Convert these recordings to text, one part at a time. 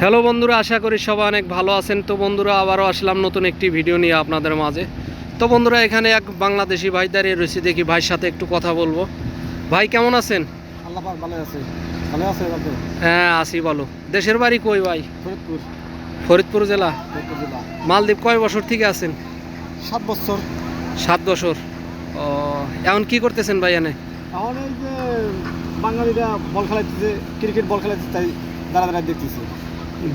Hello বন্ধুরা আশা করি সবাই অনেক ভালো আছেন। তো বন্ধুরা আবারও আসলাম নতুন একটি ভিডিও নিয়ে আপনাদের মাঝে। তো বন্ধুরা এখানে এক বাংলাদেশি ভাই দাঁড়িয়ে রয়েছে দেখি ভাইয়ের সাথে একটু কথা বলব। ভাই কেমন আছেন? আছে। ভালো আছে হ্যাঁ আসি বলো দেশের বাড়ি কই ভাই? ফরিদপুর। ফরিদপুর জেলা? মালদ্বীপ কয় বছর থেকে আছেন? সাত বছর। সাত বছর। ও এখন কি করতেছেন ভাই এনে? এখন এই যে বাঙালিরা বল খেলাইতেছে ক্রিকেট বল খেলাইতেছে তাই দাঁড়া দাঁড়া দেখতেছি।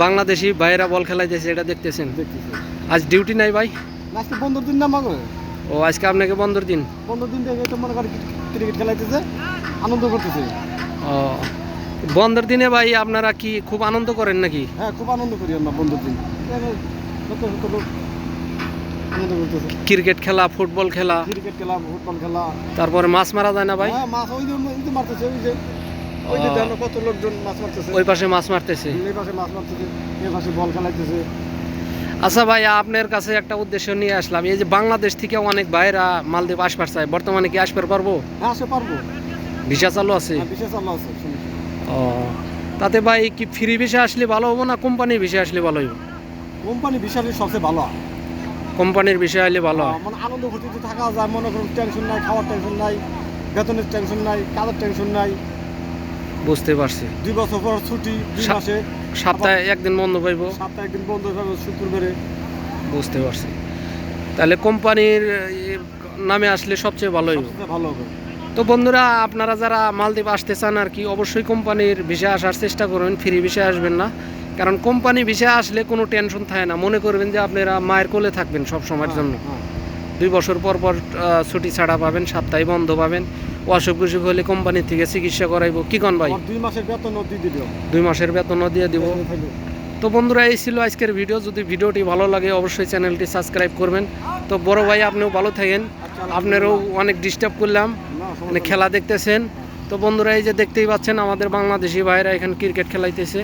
বাংলাদেশি ভাইয়েরা বল খেলাইতেছে এটা দেখতেছেন? দেখতেছি আজ ডিউটি নাই ভাই। আজকে বন্ধুর দিন না মাগো? ও আজকে আপনাকে বন্ধর দিন? বন্ধুর দিন দেখে তো মনে করি ক্রিকেট খেলাইতেছে আনন্দ করতেছে। ও বন্ধের দিনে ভাই আপনারা কি খুব আনন্দ করেন নাকি? হ্যাঁ খুব আনন্দ করি আমরা বন্ধুর দিন। ক্রিকেট খেলা ফুটবল খেলা। ক্রিকেট খেলা ফুটবল খেলা। তারপরে মাছ মারা যায় না ভাই? হ্যাঁ মাছ ওই যে মারতেছে ওই যে ওই যে দেখো কত লোকজন মাছ মারতেছে। ওই পাশে মাছ মারতেছে। এই পাশে মাছ মারতেছে এই পাশে বল খেলাইতেছে। আচ্ছা ভাই আপনার কাছে একটা উদ্দেশ্য নিয়ে আসলাম। এই যে বাংলাদেশ থেকে অনেক ভাইরা মালদ্বীপ আসবার চায় বর্তমানে কি আসবার পারব? হ্যাঁ আসতে পারব। ভিসা চালু আছে? হ্যাঁ, আছে ও তাতে ভাই কি ফ্রি ভিসা আসলে ভালো হব না কোম্পানির ভিসা আসলে ভালো হইব? কোম্পানি বিশাল সবচেয়ে ভালো কোম্পানির বিষয় হলে ভালো মানে আনন্দ ফুর্তিতে থাকা যায় মনে করুন টেনশন নাই খাওয়ার টেনশন নাই বেতনের টেনশন নাই কাজের টেনশন নাই। বুঝতে পারছি। দুই বছর পর ছুটি দুই মাসে। সপ্তাহে একদিন বন্ধ পাইব। সপ্তাহে একদিন বন্ধ হবে শুক্রবারে। বুঝতে পারছি। তাহলে কোম্পানির নামে আসলে সবচেয়ে ভালো ভালো হবে। তো বন্ধুরা আপনারা যারা মালদ্বীপ আসতে চান আর কি অবশ্যই কোম্পানির ভিসা আসার চেষ্টা করবেন ফ্রি ভিসা আসবেন না। কারণ কোম্পানি ভিসা আসলে কোনো টেনশন থাকে না। মনে করবেন যে আপনারা মায়ের কোলে থাকবেন সব সময়ের জন্য। হ্যাঁ, দুই বছর পর পর ছুটি ছাড়া পাবেন সপ্তাহে বন্ধ পাবেন। অসুখ বিসুখ হলে কোম্পানি থেকে চিকিৎসা করাইবো। কি কন ভাই? দুই মাসের বেতন দিয়ে দিল। দুই মাসের বেতনও দিয়ে দিব। তো বন্ধুরা এই ছিল আজকের ভিডিও। যদি ভিডিওটি ভালো লাগে অবশ্যই চ্যানেলটি সাবস্ক্রাইব করবেন। তো বড় ভাই আপনিও ভালো থাকেন। আপনারও অনেক ডিস্টার্ব করলাম। মানে খেলা দেখতেছেন। তো বন্ধুরা এই যে দেখতেই পাচ্ছেন আমাদের বাংলাদেশি ভাইরা এখানে ক্রিকেট খেলাইতেছে।